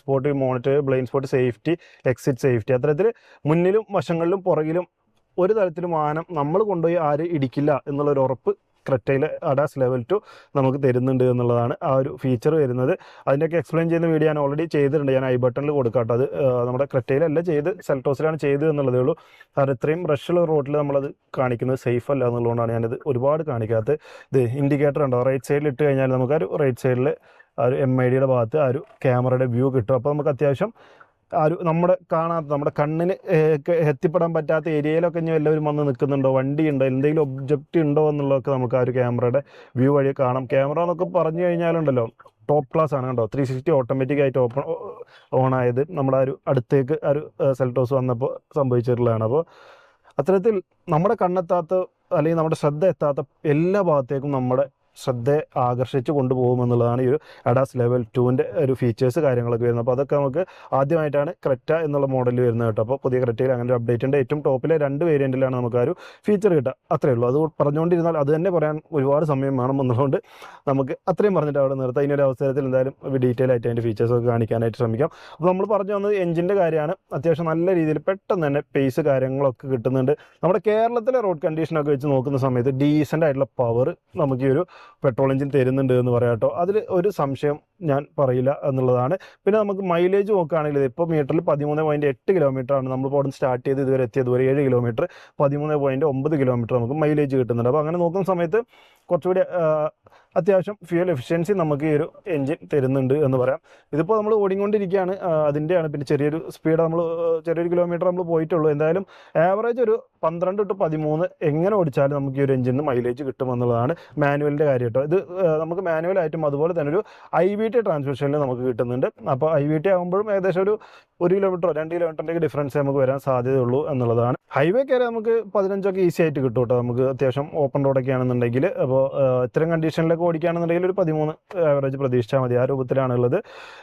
spot monitor blind spot safety exit safety അത്തരത്തിൽ മുന്നിലും വശങ്ങളിലും പുറകിലും ഒരു തരത്തിലും വാഹനം നമ്മൾ കൊണ്ടുപോയി ആര് ഇടിക്കില്ല എന്നുള്ളൊരു ഉറപ്പ് ക്രെറ്റയിൽ അഡാസ് ലെവൽ ടു നമുക്ക് തരുന്നുണ്ട് എന്നുള്ളതാണ് ആ ഒരു ഫീച്ചർ വരുന്നത്. അതിനൊക്കെ എക്സ്പ്ലെയിൻ ചെയ്യുന്ന വീഡിയോ ഞാൻ ഓൾറെഡി ചെയ്തിട്ടുണ്ട്. ഞാൻ ഐ ബട്ടണിൽ കൊടുക്കാട്ടോ അത് നമ്മുടെ ക്രെറ്റയിലല്ല ചെയ്ത് സെൽട്ടോസിലാണ് ചെയ്തത് എന്നുള്ളതേ ഉള്ളൂ. കാരണം ഇത്രയും റഷുള്ള റോഡിൽ നമ്മളത് കാണിക്കുന്നത് സേഫ് അല്ല എന്നുള്ളതുകൊണ്ടാണ് ഞാനത് ഒരുപാട് കാണിക്കാത്തത്. ഇത് ഇൻഡിക്കേറ്റർ ഉണ്ടോ? റൈറ്റ് സൈഡിൽ ഇട്ട് കഴിഞ്ഞാൽ നമുക്ക് ആ ഒരു റൈറ്റ് സൈഡിൽ ആ ഒരു എം ഐ ഡിയുടെ ഭാഗത്ത് ആ ഒരു ക്യാമറയുടെ വ്യൂ കിട്ടും. അപ്പോൾ നമുക്ക് അത്യാവശ്യം ആ ഒരു നമ്മുടെ കാണാത്ത നമ്മുടെ കണ്ണിന് എത്തിപ്പെടാൻ പറ്റാത്ത ഏരിയയിലൊക്കെ ഇനി എല്ലാവരും വന്ന് നിൽക്കുന്നുണ്ടോ? വണ്ടി ഉണ്ടോ എന്തെങ്കിലും ഒബ്ജക്റ്റ് ഉണ്ടോ എന്നുള്ളതൊക്കെ നമുക്ക് ആ ഒരു ക്യാമറയുടെ വ്യൂ വഴി കാണാം. ക്യാമറ എന്നൊക്കെ പറഞ്ഞു കഴിഞ്ഞാലുണ്ടല്ലോ ടോപ്പ് ക്ലാസ് ആണ് കേട്ടോ ത്രീ സിക്സ്റ്റി ഓട്ടോമാറ്റിക് ആയിട്ട് ഓപ്പൺ ഓൺ ആയത് നമ്മുടെ ആ ഒരു അടുത്തേക്ക് ആ ഒരു സെൽട്ടോസ് വന്നപ്പോൾ സംഭവിച്ചിട്ടുള്ളതാണ്. അപ്പോൾ അത്തരത്തിൽ നമ്മുടെ കണ്ണെത്താത്ത അല്ലെങ്കിൽ നമ്മുടെ ശ്രദ്ധ എത്താത്ത എല്ലാ ഭാഗത്തേക്കും നമ്മുടെ ശ്രദ്ധ ആകർഷിച്ച് കൊണ്ടുപോകുമെന്നുള്ളതാണ് ഈ ഒരു അഡാസ് ലെവൽ ടുവിന്റെ ഒരു ഫീച്ചേഴ്സ് കാര്യങ്ങളൊക്കെ വരുന്നത്. അപ്പോൾ അതൊക്കെ നമുക്ക് ആദ്യമായിട്ടാണ് ക്രെറ്റ എന്നുള്ള മോഡൽ വരുന്നത് കേട്ടോ. അപ്പോൾ പുതിയ ക്രെറ്റയിൽ അങ്ങനെ ഒരു അപ്ഡേറ്റ് ഉണ്ട്. ഏറ്റവും ടോപ്പിലെ രണ്ട് വേരിയന്റിലാണ് നമുക്ക് ആ ഒരു ഫീച്ചർ കിട്ടുക. അത്രയേ ഉള്ളൂ. അത് പറഞ്ഞുകൊണ്ടിരുന്നാൽ അത് തന്നെ പറയാൻ ഒരുപാട് സമയം വേണം എന്നുള്ളതുകൊണ്ട് നമുക്ക് അത്രയും പറഞ്ഞിട്ട് അവിടെ നിർത്താം. ഇനി ഒരു അവസരത്തിൽ എന്തായാലും ഡീറ്റെയിൽ ആയിട്ട് അതിന്റെ ഫീച്ചേഴ്സ് ഒക്കെ കാണിക്കാനായിട്ട് ശ്രമിക്കാം. അപ്പോൾ നമ്മൾ പറഞ്ഞു വന്നത് എഞ്ചിന്റെ കാര്യമാണ്. അത്യാവശ്യം നല്ല രീതിയിൽ പെട്ടെന്ന് തന്നെ പേസ് കാര്യങ്ങളൊക്കെ കിട്ടുന്നുണ്ട്. നമ്മുടെ കേരളത്തിലെ റോഡ് കണ്ടീഷനൊക്കെ വെച്ച് നോക്കുന്ന സമയത്ത് ഡീസന്റ് ആയിട്ടുള്ള പവർ നമുക്ക് ഈ ഒരു പെട്രോൾ എഞ്ചിൻ തരുന്നുണ്ട് എന്ന് പറയാം കേട്ടോ. അതിൽ ഒരു സംശയം ഞാൻ പറയില്ല എന്നുള്ളതാണ്. പിന്നെ നമുക്ക് മൈലേജ് നോക്കുകയാണെങ്കിൽ ഇപ്പോൾ മീറ്ററിൽ പതിമൂന്ന് പോയിന്റ് എട്ട് കിലോമീറ്റർ ആണ്. നമ്മൾ ഇപ്പോൾ സ്റ്റാർട്ട് ചെയ്ത് ഇതുവരെ എത്തിയത് ഒരു ഏഴ് കിലോമീറ്റർ പതിമൂന്ന് പോയിന്റ് ഒമ്പത് കിലോമീറ്റർ നമുക്ക് മൈലേജ് കിട്ടുന്നുണ്ട്. അപ്പോൾ അങ്ങനെ നോക്കുന്ന സമയത്ത് കുറച്ചുകൂടി അത്യാവശ്യം ഫ്യൂൽ എഫിഷ്യൻസി നമുക്ക് ഈ ഒരു എൻജിൻ തരുന്നുണ്ട് എന്ന് പറയാം. ഇതിപ്പോൾ നമ്മൾ ഓടിക്കൊണ്ടിരിക്കുകയാണ്. അതിന്റെയാണ് പിന്നെ ചെറിയൊരു സ്പീഡ് നമ്മൾ ചെറിയൊരു കിലോമീറ്റർ നമ്മൾ പോയിട്ടുള്ളൂ. എന്തായാലും ആവറേജ് ഒരു പന്ത്രണ്ട് ടു പതിമൂന്ന് എങ്ങനെ ഓടിച്ചാലും നമുക്ക് ഈ ഒരു എഞ്ചിന് മൈലേജ് കിട്ടുമെന്നുള്ളതാണ് മാനുവലിന്റെ കാര്യം കേട്ടോ. ഇത് നമുക്ക് മാനുവലായിട്ടും അതുപോലെ തന്നെ ഒരു ഐ വി ടി ട്രാൻസ്മിഷനിൽ നമുക്ക് കിട്ടുന്നുണ്ട്. അപ്പോൾ ഐ വി ടി ആകുമ്പോഴും ഏകദേശം ഒരു ഒരു കിലോമീറ്ററോ രണ്ട് കിലോമീറ്ററിന്റെ ഡിഫറൻസ് നമുക്ക് വരാൻ സാധ്യതയുള്ളൂ എന്നുള്ളതാണ്. ഹൈവേ കയറി നമുക്ക് പതിനഞ്ചൊക്കെ ഈസി ആയിട്ട് കിട്ടും കേട്ടോ. നമുക്ക് അത്യാവശ്യം ഓപ്പൺ റോഡൊക്കെ ആണെന്നുണ്ടെങ്കിൽ അപ്പോൾ ഇത്തരം കണ്ടീഷനിലൊക്കെ ഓടിക്കുകയാണെന്നുണ്ടെങ്കിൽ ഒരു പതിമൂന്ന് ആവറേജ് പ്രതീക്ഷിച്ചാൽ മതി ആ രൂപത്തിലാണുള്ളത്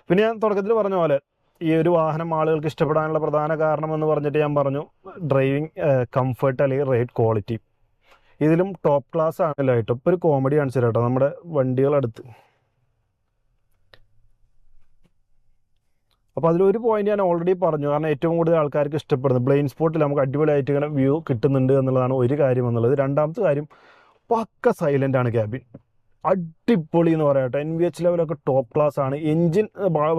പിന്നെ ഞാൻ തുടക്കത്തിൽ പറഞ്ഞ പോലെ ഈ ഒരു വാഹനം ആളുകൾക്ക് ഇഷ്ടപ്പെടാനുള്ള പ്രധാന കാരണം എന്ന് പറഞ്ഞിട്ട് ഞാൻ പറഞ്ഞു ഡ്രൈവിംഗ് കംഫർട്ട് അല്ലെങ്കിൽ റേറ്റ് ക്വാളിറ്റി ഇതിലും ടോപ്പ് ക്ലാസ് ആണല്ലോ കേട്ടോ ഇപ്പോൾ ഒരു കോമഡി കാണിച്ചു കേട്ടോ നമ്മുടെ വണ്ടികളടുത്ത്. അപ്പോൾ അതിലൊരു പോയിന്റ് ഞാൻ ഓൾറെഡി പറഞ്ഞു കാരണം ഏറ്റവും കൂടുതൽ ആൾക്കാർക്ക് ഇഷ്ടപ്പെടുന്നത്. ബ്ലെയിൻ സ്പോട്ടിൽ നമുക്ക് അടിപൊളിയായിട്ട് ഇങ്ങനെ വ്യൂ കിട്ടുന്നുണ്ട് എന്നുള്ളതാണ് ഒരു കാര്യം എന്നുള്ളത്. രണ്ടാമത്തെ കാര്യം പക്ക സൈലന്റ് ആണ് ക്യാബിൻ അടിപൊളി എന്ന് പറയട്ടെ എൻ വി എച്ച് ലെവലൊക്കെ ടോപ്പ് ക്ലാസ് ആണ്. എൻജിൻ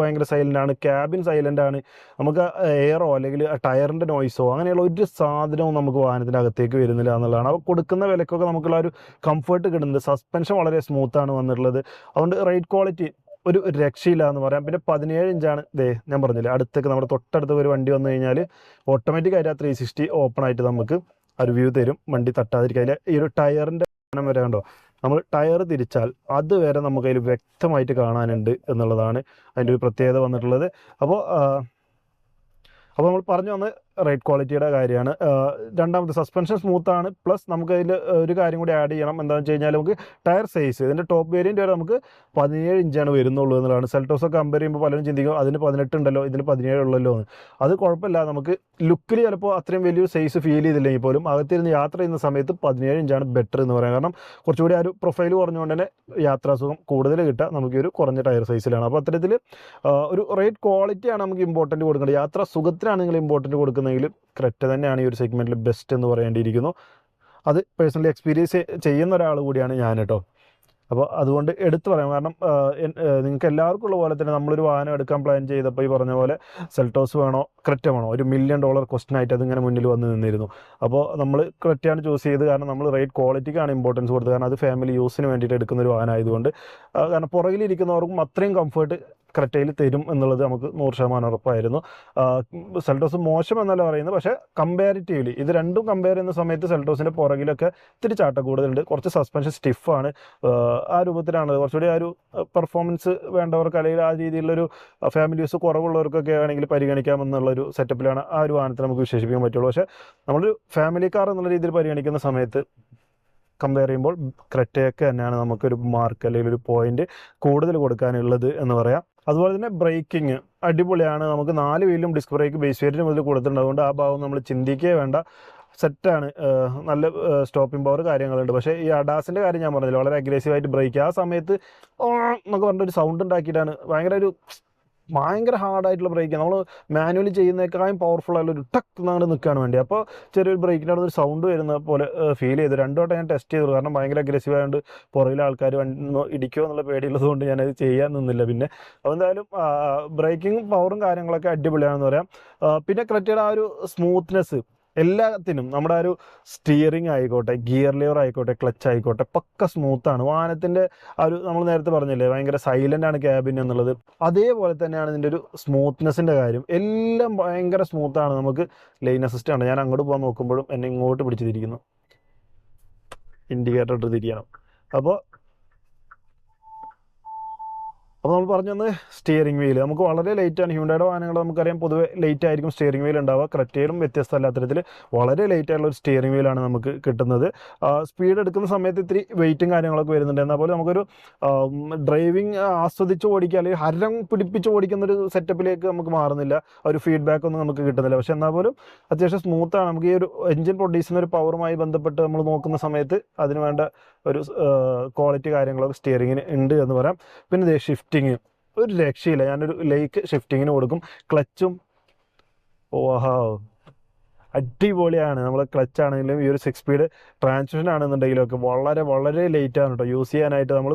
ഭയങ്കര സൈലന്റ് ആണ്. ക്യാബിൻ സൈലന്റ് ആണ്. നമുക്ക് എയറോ അല്ലെങ്കിൽ ടയറിന്റെ നോയ്സോ അങ്ങനെയുള്ള ഒരു സാധനവും നമുക്ക് വാഹനത്തിന്റെ അകത്തേക്ക് വരുന്നില്ല എന്നുള്ളതാണ്. അപ്പോൾ കൊടുക്കുന്ന വിലക്കൊക്കെ നമുക്കുള്ള ഒരു കംഫർട്ട് കിട്ടുന്നുണ്ട്. സസ്പെൻഷൻ വളരെ സ്മൂത്താണ് വന്നിട്ടുള്ളത്. അതുകൊണ്ട് റൈഡ് ക്വാളിറ്റി ഒരു രക്ഷയില്ല എന്ന് പറയാം. പിന്നെ പതിനേഴ് ഇഞ്ചാണ് ദേ ഞാൻ പറഞ്ഞില്ലേ അടുത്തൊക്കെ നമ്മുടെ തൊട്ടടുത്ത് ഒരു വണ്ടി വന്നു കഴിഞ്ഞാൽ ഓട്ടോമാറ്റിക് ആയിട്ട് ആ ത്രീ സിക്സ്റ്റി ഓപ്പൺ ആയിട്ട് നമുക്ക് ആ ഒരു വ്യൂ തരും. വണ്ടി തട്ടാതിരിക്കുക അതിൽ ഈ ഒരു ടയറിന്റെ വരെ കണ്ടോ? നമ്മൾ ടയർ തിരിച്ചാൽ അതുവരെ നമുക്ക് അതിൽ വ്യക്തമായിട്ട് കാണാനുണ്ട് എന്നുള്ളതാണ് അതിന്റെ ഒരു പ്രത്യേകത വന്നിട്ടുള്ളത്. അപ്പോൾ അപ്പോൾ നമ്മൾ പറഞ്ഞു വന്ന് റൈറ്റ് ക്വാളിറ്റിയുടെ കാര്യമാണ്. രണ്ടാമത് സസ്പെൻഷൻ സ്മൂത്താണ് പ്ലസ് നമുക്ക് അതിൽ ഒരു കാര്യം കൂടി ആഡ് ചെയ്യണം. എന്താണെന്ന് വെച്ച് കഴിഞ്ഞാൽ നമുക്ക് ടയർ സൈസ് ഇതിന്റെ ടോപ്പ് വേരിയന്റ് വരെ നമുക്ക് പതിനേഴ് ഇഞ്ചാണ് വരുന്നുള്ളൂ എന്നുള്ളതാണ്. സെൽട്ടോസ് ഒക്കെ കമ്പയർ ചെയ്യുമ്പോൾ പലരും ചിന്തിക്കും അതിന് പതിനെട്ട് ഉണ്ടല്ലോ ഇതിന് പതിനേഴ് ഉള്ളല്ലോ എന്ന്. അത് കുഴപ്പമില്ല. നമുക്ക് ലുക്കിൽ ചിലപ്പോൾ അത്രയും വലിയൊരു സൈസ് ഫീൽ ചെയ്തില്ലെങ്കിൽ പോലും അകത്തിരുന്ന് യാത്ര ചെയ്യുന്ന സമയത്ത് പതിനേഴ് ഇഞ്ചാണ് ബെറ്റർ എന്ന് പറയാം. കാരണം കുറച്ചുകൂടി ആ ഒരു പ്രൊഫൈൽ കുറഞ്ഞുകൊണ്ട് തന്നെ യാത്രാസുഖം കൂടുതൽ കിട്ടുക നമുക്ക് ഒരു കുറഞ്ഞ ടയർ സൈസിലാണ് അപ്പോൾ അത്തരത്തിൽ ഒരു റേറ്റ് ക്വാളിറ്റിയാണ് നമുക്ക് ഇമ്പോർട്ടന്റ് കൊടുക്കേണ്ടത്. യാത്ര സുഖത്തിനാണ് നിങ്ങൾ ഇമ്പോർട്ടന്റ് കൊടുക്കുന്നതെങ്കിൽ ക്രെറ്റ തന്നെയാണ് ഈ ഒരു സെഗ്മെന്റിൽ ബെസ്റ്റ് എന്ന് പറയേണ്ടിയിരിക്കുന്നു. അത് പേഴ്സണലി എക്സ്പീരിയൻസ് ചെയ്യുന്ന ഒരാൾ കൂടിയാണ് ഞാൻ കേട്ടോ അപ്പോൾ അതുകൊണ്ട് എടുത്തു പറയാം. കാരണം നിങ്ങൾക്ക് എല്ലാവർക്കും ഉള്ള പോലെ തന്നെ നമ്മളൊരു വാഹനം എടുക്കാൻ പ്ലാൻ ചെയ്തപ്പോൾ ഈ പറഞ്ഞ പോലെ സെൽട്ടോസ് വേണോ? ക്രെറ്റ ഒരു മില്യൺ ഡോളർ ക്വസ്റ്റൻ ആയിട്ട് അതിങ്ങനെ മുന്നിൽ വന്ന് നിന്നിരുന്നു. അപ്പോൾ നമ്മൾ ക്രെറ്റയാണ് ചൂസ് ചെയ്ത് കാരണം നമ്മൾ റേറ്റ് ക്വാളിറ്റിക്കാണ് ഇമ്പോർട്ടൻസ് കൊടുത്തത്. കാരണം അത് ഫാമിലി യൂസിന് വേണ്ടിയിട്ട് എടുക്കുന്ന ഒരു വാഹനമായതുകൊണ്ട് കാരണം പുറകിലിരിക്കുന്നവർക്കും അത്രയും കംഫർട്ട് ക്രെറ്റയിൽ തരും എന്നുള്ളത് നമുക്ക് നൂറ് ശതമാനം ഉറപ്പായിരുന്നു. സെൽട്ടോസ് മോശം എന്നല്ല പറയുന്നത്. പക്ഷേ കമ്പാരിറ്റീവ്ലി ഇത് രണ്ടും കമ്പയർ ചെയ്യുന്ന സമയത്ത് സെൽട്ടോസിന്റെ പുറകിലൊക്കെ ഇത്തിരി ചാട്ട കൂടുതലുണ്ട്. കുറച്ച് സസ്പെൻഷൻ സ്റ്റിഫാണ് ആ രൂപത്തിലാണ് കുറച്ചുകൂടി ആ ഒരു പെർഫോമൻസ് വേണ്ടവർക്ക് അല്ലെങ്കിൽ ആ രീതിയിലുള്ളൊരു ഫാമിലി യൂസ് കുറവുള്ളവർക്കൊക്കെ ആണെങ്കിൽ പരിഗണിക്കാമെന്നുള്ളൊരു സെറ്റപ്പിലാണ് ആ ഒരു വാഹനത്തെ നമുക്ക് വിശേഷിപ്പിക്കാൻ പറ്റുള്ളൂ. പക്ഷേ നമ്മളൊരു ഫാമിലി കാർ എന്നുള്ള രീതിയിൽ പരിഗണിക്കുന്ന സമയത്ത് കമ്പയർ ചെയ്യുമ്പോൾ ക്രെറ്റയൊക്കെ തന്നെയാണ് നമുക്കൊരു മാർക്ക് അല്ലെങ്കിൽ ഒരു പോയിന്റ് കൂടുതൽ കൊടുക്കാനുള്ളത് എന്ന് പറയാം. അതുപോലെ തന്നെ ബ്രേക്കിങ് അടിപൊളിയാണ്. നമുക്ക് നാല് വീലും ഡിസ്ക് ബ്രേക്ക് ബേസ് വേരിന് മുതൽ കൊടുത്തിട്ടുണ്ട്. അതുകൊണ്ട് ആ ഭാഗം നമ്മൾ ചിന്തിക്കേ വേണ്ട. സെറ്റാണ് നല്ല സ്റ്റോപ്പിംഗ് പവർ കാര്യങ്ങളുണ്ട്. പക്ഷേ ഈ അഡാസിന്റെ കാര്യം ഞാൻ പറഞ്ഞില്ല? വളരെ അഗ്രസീവായിട്ട് ബ്രേക്ക് ആ സമയത്ത് എന്നൊക്കെ പറഞ്ഞിട്ട് ഒരു സൗണ്ട് ഉണ്ടാക്കിയിട്ടാണ്. ഭയങ്കര ഒരു ഭയങ്കര ഹാർഡായിട്ടുള്ള ബ്രേക്കാണ് നമ്മൾ മാനുവലി ചെയ്യുന്നതിനേക്കാളും പവർഫുൾ ആയിട്ടുള്ള ഒരു ടക്ക് എന്നാണ് നിൽക്കാൻ വേണ്ടി. അപ്പോൾ ചെറിയൊരു ബ്രേക്കിന്റെ അവിടെ ഒരു സൗണ്ട് വരുന്ന പോലെ ഫീൽ ചെയ്തു. രണ്ടു ഞാൻ ടെസ്റ്റ് ചെയ്തു. കാരണം ഭയങ്കര അഗ്രസീവ് ആയതുകൊണ്ട് പുറകിലെ ആൾക്കാർ ഇടിക്കുമോ എന്നുള്ള പേടിയുള്ളതുകൊണ്ട് ഞാനത് ചെയ്യാൻ നിന്നില്ല. പിന്നെ അപ്പോൾ എന്തായാലും ബ്രേക്കിംഗ് പവറും കാര്യങ്ങളൊക്കെ അടിപൊളിയാണെന്ന് പറയാം. പിന്നെ ക്രെറ്റയുടെ ആ ഒരു സ്മൂത്ത്നെസ് എല്ലാത്തിനും നമ്മുടെ ഒരു സ്റ്റിയറിംഗ് ആയിക്കോട്ടെ ഗിയർ ലിവർ ആയിക്കോട്ടെ ക്ലച്ച് ആയിക്കോട്ടെ പക്ക സ്മൂത്താണ് വാഹനത്തിന്റെ ആ ഒരു നമ്മൾ നേരത്തെ പറഞ്ഞില്ലേ ഭയങ്കര സൈലന്റ് ആണ് ക്യാബിൻ എന്നുള്ളത്. അതേപോലെ തന്നെയാണ് ഇതിന്റെ ഒരു സ്മൂത്ത്നെസ്സിന്റെ കാര്യം. എല്ലാം ഭയങ്കര സ്മൂത്താണ് നമുക്ക് ലൈൻ അസിസ്റ്റ് ആണ്. ഞാൻ അങ്ങോട്ട് പോകാൻ നോക്കുമ്പോഴും എന്നെ ഇങ്ങോട്ട് പിടിച്ചു തിരിക്കുന്നു. ഇൻഡിക്കേറ്റർ ഇട്ട് തിരിയണം. അപ്പോൾ അപ്പോൾ നമ്മൾ പറഞ്ഞു വന്നത് സ്റ്റിയറിംഗ് വീൽ നമുക്ക് വളരെ ലേറ്റാണ് ഹ്യൂണ്ടയുടെ വാഹനങ്ങൾ നമുക്കറിയാം. പൊതുവെ ലേറ്റ് ആയിരിക്കും സ്റ്റിയറിംഗ് വീൽ ഉണ്ടാവുക. ക്രറ്റയിലും വ്യത്യസ്തമല്ല അത്തരത്തിൽ. വളരെ ലേറ്റ് ആയിട്ടുള്ള ഒരു സ്റ്റിയറിംഗ് വീലാണ് നമുക്ക് കിട്ടുന്നത്. സ്പീഡ് എടുക്കുന്ന സമയത്ത് ഇത്തിരി വെയിറ്റും കാര്യങ്ങളൊക്കെ വരുന്നുണ്ട്. എന്നാൽ പോലും നമുക്കൊരു ഡ്രൈവിംഗ് ആസ്വദിച്ച് ഓടിക്കുക അല്ലെങ്കിൽ ഹരം പിടിപ്പിച്ച് ഓടിക്കുന്ന ഒരു സെറ്റപ്പിലേക്ക് നമുക്ക് മാറുന്നില്ല. ഒരു ഫീഡ്ബാക്ക് ഒന്നും നമുക്ക് കിട്ടുന്നില്ല. പക്ഷേ എന്നാൽ പോലും അത്യാവശ്യം സ്മൂത്താണ് നമുക്ക് ഈ ഒരു എഞ്ചിൻ പ്രൊഡ്യൂസ് ചെയ്യുന്ന ഒരു പവറുമായി ബന്ധപ്പെട്ട് നമ്മൾ നോക്കുന്ന സമയത്ത് അതിന് വേണ്ട ഒരു ക്വാളിറ്റി കാര്യങ്ങളൊക്കെ സ്റ്റിയറിങ്ങിന് ഉണ്ട് എന്ന് പറയാം. പിന്നെ ദേ ഷിഫ്റ്റിങ് ഒരു രക്ഷയില്ല. ഞാനൊരു ലേക്ക് ഷിഫ്റ്റിങ്ങിന് കൊടുക്കും. ക്ലച്ചും ഓഹാ അടിപൊളിയാണ്. നമ്മൾ ക്ലച്ച് ആണെങ്കിലും ഈ ഒരു സിക്സ് സ്പീഡ് ട്രാൻസ്മിഷൻ ആണെന്നുണ്ടെങ്കിലും ഒക്കെ വളരെ വളരെ ലേറ്റ് ആണ് കേട്ടോ യൂസ് ചെയ്യാനായിട്ട് നമ്മൾ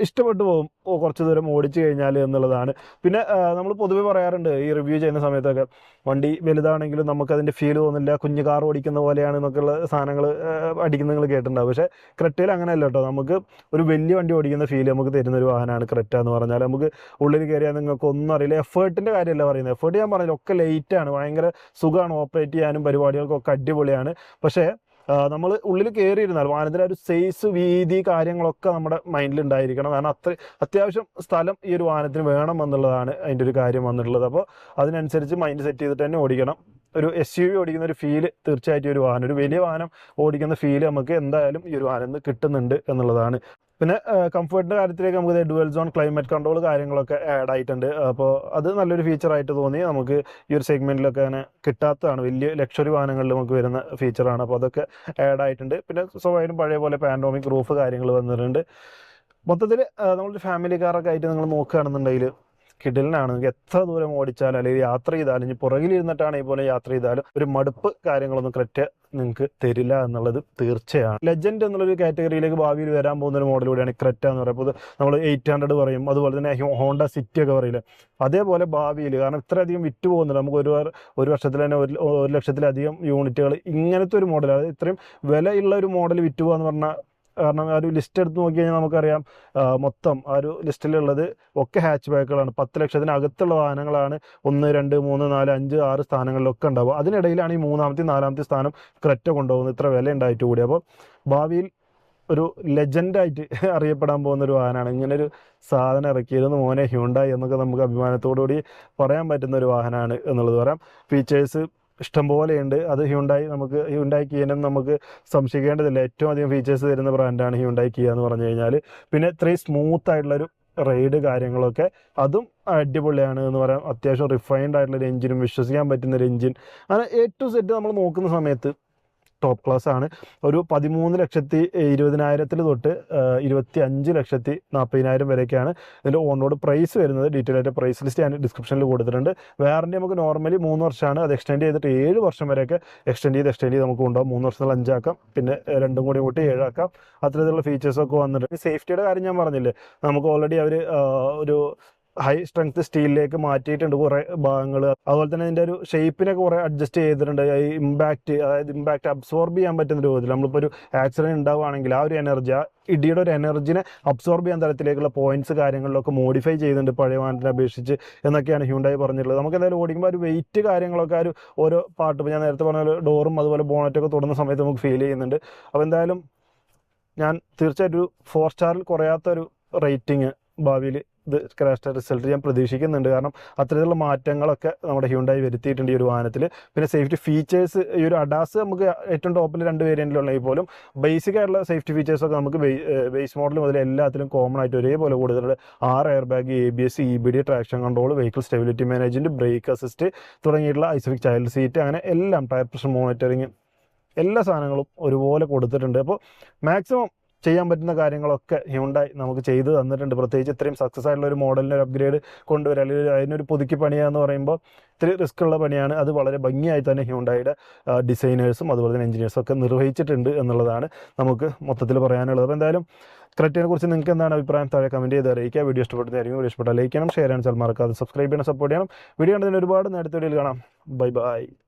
ഇഷ്ടപ്പെട്ടു പോകും. കുറച്ച് ദൂരം ഓടിച്ചു കഴിഞ്ഞാൽ എന്നുള്ളതാണ്. പിന്നെ നമ്മൾ പൊതുവേ പറയാറുണ്ട് ഈ റിവ്യൂ ചെയ്യുന്ന സമയത്തൊക്കെ വണ്ടി വലുതാണെങ്കിലും നമുക്ക് അതിന്റെ ഫീൽ തോന്നില്ല കുഞ്ഞു കാർ ഓടിക്കുന്ന പോലെയാണ് എന്നൊക്കെയുള്ള സാധനങ്ങൾ അടിക്കുന്ന നിങ്ങൾ കേട്ടിട്ടുണ്ടാവും. പക്ഷേ ക്രെറ്റയിൽ അങ്ങനെയല്ല കേട്ടോ. നമുക്ക് ഒരു വലിയ വണ്ടി ഓടിക്കുന്ന ഫീൽ നമുക്ക് തരുന്ന ഒരു വാഹനമാണ് ക്രെറ്റ എന്ന് പറഞ്ഞാൽ. നമുക്ക് ഉള്ളിൽ കയറിയാൽ നിങ്ങൾക്ക് ഒന്നും അറിയില്ല. എഫേർട്ടിന്റെ കാര്യമല്ല പറയുന്നത്. എഫേർട്ട് ഞാൻ പറഞ്ഞില്ല ഒക്കെ ലേറ്റാണ് ഭയങ്കര സുഖമാണ് ഓപ്പറേറ്റ് ചെയ്യാനും പരിപാടികൾക്കൊക്കെ അടിപൊളിയാണ്. പക്ഷേ നമ്മൾ ഉള്ളിൽ കയറിയിരുന്നാൽ വാഹനത്തിന്റെ ഒരു സൈസ് വീതി കാര്യങ്ങളൊക്കെ നമ്മുടെ മൈൻഡിൽ ഉണ്ടായിരിക്കണം. കാരണം അത്ര അത്യാവശ്യം സ്ഥലം ഈ ഒരു വാഹനത്തിന് വേണം എന്നുള്ളതാണ് അതിന്റെ ഒരു കാര്യം വന്നിട്ടുള്ളത്. അപ്പോൾ അതിനനുസരിച്ച് മൈൻഡ് സെറ്റ് ചെയ്തിട്ട് തന്നെ ഓടിക്കണം. ഒരു എസ് യു വി ഓടിക്കുന്ന ഒരു ഫീൽ തീർച്ചയായിട്ടും ഒരു വാഹനം ഒരു വലിയ വാഹനം ഓടിക്കുന്ന ഫീൽ നമുക്ക് എന്തായാലും ഈ ഒരു വാഹനം കിട്ടുന്നുണ്ട് എന്നുള്ളതാണ് പിന്നെ കംഫർട്ടിന്റെ കാര്യത്തിലേക്ക് നമുക്ക് ഡുവൽ സോൺ ക്ലൈമറ്റ് കൺട്രോൾ കാര്യങ്ങളൊക്കെ ആഡ് ആയിട്ടുണ്ട്. അപ്പോൾ അത് നല്ലൊരു ഫീച്ചറായിട്ട് തോന്നി. നമുക്ക് ഈ ഒരു സെഗ്മെന്റിലൊക്കെ അങ്ങനെ കിട്ടാത്തതാണ്. വലിയ ലക്ഷറി വാഹനങ്ങളിൽ നമുക്ക് വരുന്ന ഫീച്ചറാണ് അപ്പോൾ അതൊക്കെ ആഡ് ആയിട്ടുണ്ട്. പിന്നെ സ്വാഭാവികം പഴയ പോലെ പാൻഡോമിക് റൂഫ് കാര്യങ്ങൾ വന്നിട്ടുണ്ട്. മൊത്തത്തിൽ നമ്മളൊരു ഫാമിലി കാറൊക്കെ ആയിട്ട് നിങ്ങൾ നോക്കുകയാണെന്നുണ്ടെങ്കിൽ കിടലിനാണ് നിങ്ങൾക്ക് എത്ര ദൂരം ഓടിച്ചാലും അല്ലെങ്കിൽ യാത്ര ചെയ്താലും ഇനി പുറകിലിരുന്നിട്ടാണ് ഈ പോലെ യാത്ര ചെയ്താലും ഒരു മടുപ്പ് കാര്യങ്ങളൊന്നും കറക്റ്റ് നിങ്ങൾക്ക് തരില്ല എന്നുള്ളത് തീർച്ചയാണ്. ലെജൻഡ് എന്നുള്ളൊരു കാറ്റഗറിയിലേക്ക് ഭാവിയിൽ വരാൻ പോകുന്ന ഒരു മോഡൽ കൂടിയാണ് ക്രെറ്റ എന്ന് പറയുമ്പോൾ നമ്മൾ എയ്റ്റ് ഹൺഡ്രഡ് പറയും. അതുപോലെ തന്നെ ഹോണ്ട സിറ്റി ഒക്കെ പറയില്ലേ. അതേപോലെ ഭാവിയിൽ കാരണം ഇത്രയധികം വിറ്റ് പോകുന്നുണ്ട് നമുക്ക് ഒരു ഒരു വർഷത്തിൽ തന്നെ ഒരു ഒരു ലക്ഷത്തിലധികം യൂണിറ്റുകൾ ഇങ്ങനത്തെ ഒരു മോഡൽ അതായത് ഇത്രയും വിലയുള്ള ഒരു മോഡൽ വിറ്റ് പോകുക എന്ന് പറഞ്ഞാൽ കാരണം ആ ഒരു ലിസ്റ്റ് എടുത്ത് നോക്കി കഴിഞ്ഞാൽ നമുക്കറിയാം മൊത്തം ആ ഒരു ലിസ്റ്റിലുള്ളത് ഒക്കെ ഹാച്ച് ബാക്കുകളാണ് പത്ത് ലക്ഷത്തിനകത്തുള്ള വാഹനങ്ങളാണ് ഒന്ന് രണ്ട് മൂന്ന് നാല് അഞ്ച് ആറ് സ്ഥാനങ്ങളിലൊക്കെ ഉണ്ടാവുക. അതിനിടയിലാണ് ഈ മൂന്നാമത്തെ നാലാമത്തെ സ്ഥാനം ക്രെറ്റ കൊണ്ടുപോകുന്നത്. ഇത്ര വില ഉണ്ടായിട്ട് കൂടി. അപ്പോൾ ഭാവിയിൽ ഒരു ലെജൻഡായിട്ട് അറിയപ്പെടാൻ പോകുന്ന ഒരു വാഹനമാണ്. ഇങ്ങനൊരു സാധനം ഇറക്കിയിരുന്നു മോനെ ഹ്യൂണ്ടായി എന്നൊക്കെ നമുക്ക് അഭിമാനത്തോടു കൂടി പറയാൻ പറ്റുന്ന ഒരു വാഹനമാണ് എന്നുള്ളത് പറയാം. ഫീച്ചേഴ്സ് ഇഷ്ടംപോലെയുണ്ട്. അത് ഹ്യുണ്ടായി നമുക്ക് ഹ്യുണ്ടായി കിയനും നമുക്ക് സംശയിക്കേണ്ടതില്ല. ഏറ്റവും അധികം ഫീച്ചേഴ്സ് തരുന്ന ബ്രാൻഡാണ് ഹ്യുണ്ടായി കിയ എന്ന് പറഞ്ഞു കഴിഞ്ഞാൽ പിന്നെ ഇത്രയും സ്മൂത്ത് ആയിട്ടുള്ളൊരു റൈഡ് കാര്യങ്ങളൊക്കെ അതും അടിപൊളിയാണ് എന്ന് പറയാം. അത്യാവശ്യം റിഫൈൻഡ് ആയിട്ടുള്ളൊരു എഞ്ചിനും വിശ്വസിക്കാൻ പറ്റുന്ന ഒരു എഞ്ചിൻ അങ്ങനെ എ ടു സെറ്റ് നമ്മൾ നോക്കുന്ന സമയത്ത് ടോപ്പ് ക്ലാസ് ആണ്. ഒരു പതിമൂന്ന് ലക്ഷത്തി ഇരുപതിനായിരത്തിൽ തൊട്ട് ഇരുപത്തി അഞ്ച് ലക്ഷത്തി നാൽപ്പതിനായിരം വരെയൊക്കെയാണ് ഇതിന്റെ ഓൺ റോഡ് പ്രൈസ് വരുന്നത്. ഡീറ്റെയിൽ ആയിട്ട് പ്രൈസ് ലിസ്റ്റ് ഞാൻ ഡിസ്ക്രിപ്ഷനിൽ കൊടുത്തിട്ടുണ്ട്. വാറണ്ടി നമുക്ക് നോർമലി മൂന്ന് വർഷമാണ്. അത് എക്സ്റ്റെൻഡ് ചെയ്തിട്ട് ഏഴ് വർഷം വരെയൊക്കെ എക്സ്റ്റെൻഡ് ചെയ്ത് എക്സ്റ്റെൻഡ് ചെയ്ത് നമുക്ക് ഉണ്ടാവും മൂന്ന് വർഷത്തിൽ അഞ്ചാക്കാം. പിന്നെ രണ്ടും കൂടി കൂട്ടി ഏഴാക്കാം. അത്തരത്തിലുള്ള ഫീച്ചേഴ്സൊക്കെ വന്നിട്ടുണ്ട്. സേഫ്റ്റിയുടെ കാര്യം ഞാൻ പറഞ്ഞില്ലേ? നമുക്ക് ഓൾറെഡി അവർ ഒരു ഹൈ സ്ട്രെങ്ത് സ്റ്റീലിലേക്ക് മാറ്റിയിട്ടുണ്ട് കുറേ ഭാഗങ്ങൾ അതുപോലെ തന്നെ ഇതിന്റെ ഒരു ഷേപ്പിനൊക്കെ കുറേ അഡ്ജസ്റ്റ് ചെയ്തിട്ടുണ്ട്. ഈ ഇമ്പാക്റ്റ് അതായത് ഇമ്പാക്റ്റ് അബ്സോർബ് ചെയ്യാൻ പറ്റുന്ന രൂപത്തിൽ നമ്മളിപ്പോൾ ഒരു ആക്സിഡന്റ് ഉണ്ടാവുകയാണെങ്കിൽ ആ ഒരു എനർജി ആ ഇടിയുടെ ഒരു എനർജിനെ അബ്സോർബ് ചെയ്യാൻ തരത്തിലേക്കുള്ള പോയിന്റ്സ് കാര്യങ്ങളിലൊക്കെ മോഡിഫൈ ചെയ്തിട്ടുണ്ട് പഴയ വാഹനത്തിനെ അപേക്ഷിച്ച് എന്നൊക്കെയാണ് ഹ്യൂണ്ടായി പറഞ്ഞിട്ടുള്ളത്. നമുക്ക് എന്തായാലും ഓടിക്കുമ്പോൾ ഒരു വെയിറ്റ് കാര്യങ്ങളൊക്കെ ആ ഒരു ഓരോ പാർട്ട് ഇപ്പോൾ ഞാൻ നേരത്തെ പറഞ്ഞ ഡോറും അതുപോലെ ബോണറ്റൊക്കെ തുടർന്ന സമയത്ത് നമുക്ക് ഫീൽ ചെയ്യുന്നുണ്ട്. അപ്പോൾ എന്തായാലും ഞാൻ തീർച്ചയായിട്ടും ഒരു ഫോർ സ്റ്റാറിൽ കുറയാത്തൊരു റേറ്റിംഗ് ഭാവിയിൽ ഇത് ക്രാഷ് റിസൾട്ട് ഞാൻ പ്രതീക്ഷിക്കുന്നുണ്ട്. കാരണം അത്തരത്തിലുള്ള മാറ്റങ്ങളൊക്കെ നമ്മുടെ ഹ്യൂണ്ടായി വരുത്തിയിട്ടുണ്ട് ഈ ഒരു വാഹനത്തിൽ പിന്നെ സേഫ്റ്റി ഫീച്ചേഴ്സ് ഈ ഒരു അഡാസ് നമുക്ക് ഏറ്റവും ടോപ്പിൽ രണ്ട് വേരിയന്റിലുണ്ടെങ്കിൽ പോലും ബേസിക് ആയിട്ടുള്ള സേഫ്റ്റി ഫീച്ചേഴ്സൊക്കെ നമുക്ക് ബേസ് മോഡൽ മുതൽ എല്ലാത്തിലും കോമൺ ആയിട്ട് ഒരേപോലെ കൊടുത്തിട്ടുണ്ട്. ആറ് air bag A B S E B D traction control vehicle stability management brake assist തുടങ്ങിയിട്ടുള്ള ഐസഫിക് ചൈൽഡ് സീറ്റ് അങ്ങനെ എല്ലാം ടയർ പ്രഷർ മോണിറ്ററിങ് എല്ലാ സാധനങ്ങളും ഒരുപോലെ കൊടുത്തിട്ടുണ്ട്. അപ്പോൾ മാക്സിമം ചെയ്യാൻ പറ്റുന്ന കാര്യങ്ങളൊക്കെ ഹ്യൂണ്ടായി നമുക്ക് ചെയ്ത് തന്നിട്ടുണ്ട്. പ്രത്യേകിച്ച് ഇത്രയും സക്സസ് ആയിട്ടുള്ള ഒരു മോഡലിന് ഒരു അപ്ഗ്രേഡ് കൊണ്ടുവരിക അല്ലെങ്കിൽ അതിനൊരു പുതുക്കി പണിയാന്ന് പറയുമ്പോൾ ഇത്തിരി റിസ്ക് ഉള്ള പണിയാണ്. അത് വളരെ ഭംഗിയായി തന്നെ ഹ്യൂണ്ടായുടെ ഡിസൈനേഴ്സും അതുപോലെ തന്നെ എഞ്ചിനീയേഴ്സും ഒക്കെ നിർവഹിച്ചിട്ടുണ്ട് എന്നുള്ളതാണ് നമുക്ക് മൊത്തത്തിൽ പറയാനുള്ളത്. അപ്പോൾ എന്തായാലും ക്രെറ്റിനെ കുറിച്ച് നിങ്ങൾക്ക് എന്താണ് അഭിപ്രായം? താഴെ കമന്റ് ചെയ്ത് അറിയിക്കുക. വീഡിയോ ഇഷ്ടപ്പെട്ടതായിരിക്കും വീഡിയോ ഇഷ്ടപ്പെട്ടാൽ ലൈക്ക് ചെയ്യണം ഷെയർ ചെയ്യാൻ ചില മറക്കാതെ സബ്സ്ക്രൈബ് ചെയ്യണം സപ്പോർട്ട് ചെയ്യണം. വീഡിയോ കണ്ടതിന് ഒരുപാട് നേരത്തെ വീഡിയോയിൽ കാണാം. Bye bye